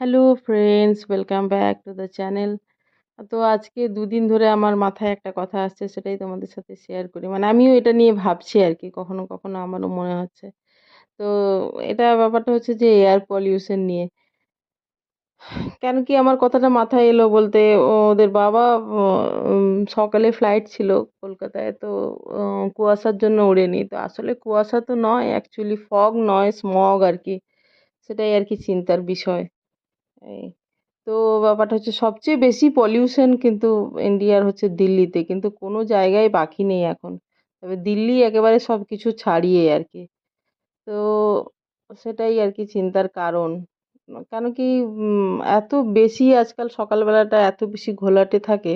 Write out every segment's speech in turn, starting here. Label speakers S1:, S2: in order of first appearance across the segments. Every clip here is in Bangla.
S1: Hello friends, welcome back to the channel. তো আজকে দুদিন ধরে আমার মাথায় একটা কথা আসছে, সেটাই তোমাদের সাথে শেয়ার করি। মানে আমিও এটা নিয়ে ভাবছি আর কি কখনো কখনো আমারও মনে হচ্ছে। তো এটা ব্যাপারটা হচ্ছে যে এয়ার পলিউশন নিয়ে। কেন কি আমার কথাটা মাথায় এলো বলতে, ওদের বাবা সকালে ফ্লাইট ছিল কলকাতায়, তো কুয়াশার জন্য ওড়েনি। তো আসলে কুয়াশা তো নয় অ্যাকচুয়ালি ফগ নয় স্মগ আর কি সেটাই আর কি চিন্তার বিষয়। এই তো ব্যাপারটা হচ্ছে সবচেয়ে বেশি পলিউশন কিন্তু ইন্ডিয়ার হচ্ছে দিল্লিতে। কিন্তু কোনো জায়গায় বাকি নেই এখন। তবে দিল্লি একেবারে সব কিছু ছাড়িয়ে আর কি। তো সেটাই আর কি চিন্তার কারণ। কেন কি এত বেশি আজকাল সকালবেলাটা এত বেশি ঘোলাটে থাকে,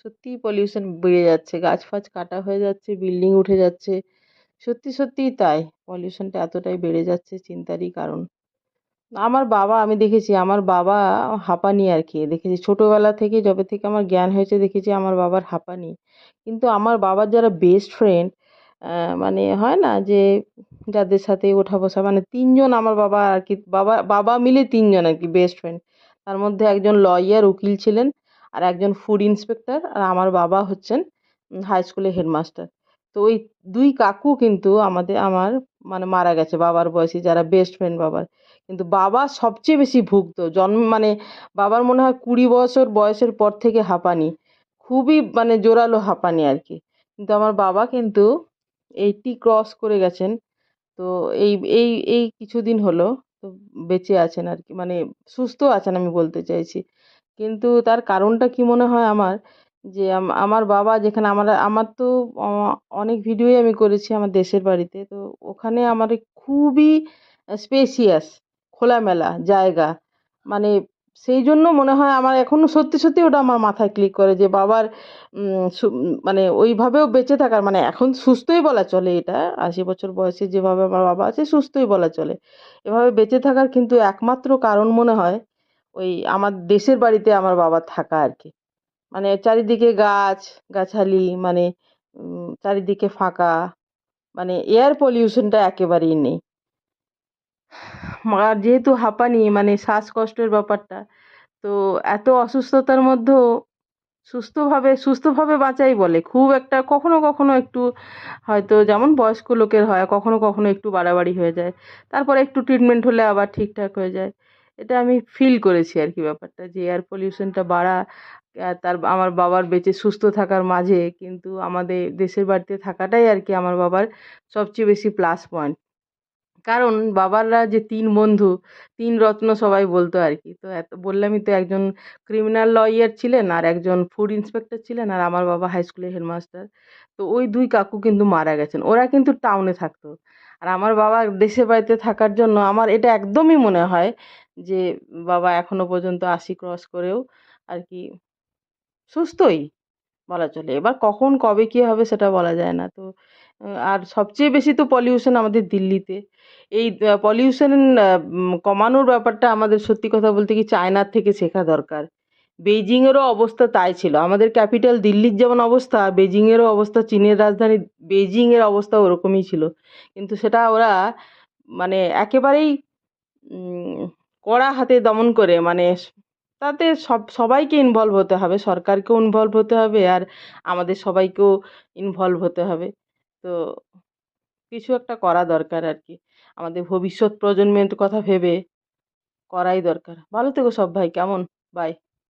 S1: সত্যিই পলিউশন বেড়ে যাচ্ছে। গাছ ফাছ কাটা হয়ে যাচ্ছে বিল্ডিং উঠে যাচ্ছে। সত্যি, সত্যিই তাই। পলিউশনটা এতটাই বেড়ে যাচ্ছে চিন্তারই কারণ। আমার বাবা, আমি দেখেছি আমার বাবা হাঁপানি আর কি দেখেছি ছোটোবেলা থেকে যবে থেকে আমার জ্ঞান হয়েছে, দেখেছি আমার বাবার হাঁপানি। কিন্তু আমার বাবার যারা বেস্ট ফ্রেন্ড মানে হয় না যে যাদের সাথে ওঠা বসা মানে তিনজন আমার বাবা আর কি বাবা বাবা মিলে তিনজন আর কি বেস্ট ফ্রেন্ড তার মধ্যে একজন লয়ার উকিল ছিলেন আর একজন ফুড ইন্সপেক্টর আর আমার বাবা হচ্ছেন হাই স্কুলের হেডমাস্টার তো ওই দুই কাকু কিন্তু আমাদের, আমার মানে মারা গেছে বাবার বয়সী, যারা বেস্ট ফ্রেন্ড বাবার। কিন্তু বাবা সবচেয়ে বেশি ভুগতো জন্ম মানে বাবার মনে হয় কুড়ি বছর বয়সের পর থেকে হাঁপানি। খুবই মানে জোরালো হাঁপানি আর কি। কিন্তু আমার বাবা কিন্তু এইটি ক্রস করে গেছেন। তো এই এই এই কিছুদিন হলো তো বেঁচে আছেন আর কি। মানে সুস্থ আছেন আমি বলতে চাইছি। কিন্তু তার কারণটা কি মনে হয় আমার? যে আমার বাবা যেখানে আমার আমার তো অনেক ভিডিওই আমি করেছি আমার দেশের বাড়িতে। তো ওখানে আমার খুবই স্পেসিয়াস খোলামেলা জায়গা। মানে সেই জন্য মনে হয় আমার এখনও সত্যি সত্যি ওটা আমার মাথায় ক্লিক করে যে বাবার মানে ওইভাবেও বেঁচে থাকার মানে এখন সুস্থই বলা চলে এটা। আশি বছর বয়সে যেভাবে আমার বাবা আছে সুস্থই বলা চলে। এভাবে বেঁচে থাকার কিন্তু একমাত্র কারণ মনে হয় ওই আমার দেশের বাড়িতে আমার বাবা থাকা আর কি। মানে চারিদিকে গাছ, গাছালি মানে চারিদিকে ফাঁকা। মানে এয়ার পলিউশনটা একেবারেই নেই। আর যেহেতু হাঁপানি মানে শ্বাসকষ্টের ব্যাপারটা, তো এত অসুস্থতার মধ্যেও সুস্থভাবে সুস্থভাবে বাঁচাই বলে। খুব একটা কখনো কখনো একটু, হয়তো যেমন বয়স্ক লোকের হয়, কখনো কখনো একটু বাড়াবাড়ি হয়ে যায়। তারপরে একটু ট্রিটমেন্ট হলে আবার ঠিকঠাক হয়ে যায়। এটা আমি ফিল করেছি আর কি ব্যাপারটা, যে এয়ার পলিউশনটা বাড়া তার আমার বাবার বেঁচে সুস্থ থাকার মাঝে কিন্তু আমাদের দেশের বাড়িতে থাকাটাই আর কি আমার বাবার সবচেয়ে বেশি প্লাস পয়েন্ট কারণ বাবাররা যে তিন বন্ধু, তিন রত্ন সবাই বলতো আর কি। তো এত, বললামই তো একজন ক্রিমিনাল লয়ার ছিলেন আর একজন ফুড ইন্সপেক্টর ছিলেন আর আমার বাবা হাই স্কুলের হেডমাস্টার তো ওই দুই কাকু কিন্তু মারা গেছেন। ওরা কিন্তু টাউনে থাকতো। আর আমার বাবা দেশের বাড়িতে থাকার জন্য আমার এটা একদমই মনে হয় যে বাবা এখনও পর্যন্ত আশি ক্রস করেও আর কি সুস্থই বলা চলে। এবার কখন কবে কী হবে সেটা বলা যায় না। তো আর সবচেয়ে বেশি তো পলিউশন আমাদের দিল্লিতে। এই পলিউশন কমানোর ব্যাপারটা আমাদের সত্যি কথা বলতে কি চায়নার থেকে শেখা দরকার। বেইজিংয়েরও অবস্থা তাই ছিল। আমাদের ক্যাপিটাল দিল্লির যেমন অবস্থা, বেইজিংয়েরও অবস্থা, চীনের রাজধানী বেইজিংয়ের অবস্থা ওরকমই ছিল। কিন্তু সেটা ওরা মানে একেবারেই কড়া হাতে দমন করে মানে তাতে সব, সবাইকে ইনভলভ হতে হবে, সরকারকেও ইনভলভ হতে হবে আর আমাদের সবাইকেও ইনভলভ হতে হবে। তো কিছু একটা করা দরকার আর কি। আমাদের ভবিষ্যৎ প্রজন্মের কথা ভেবে করাই দরকার। ভালো থেকো সব ভাই, কেমন? বাই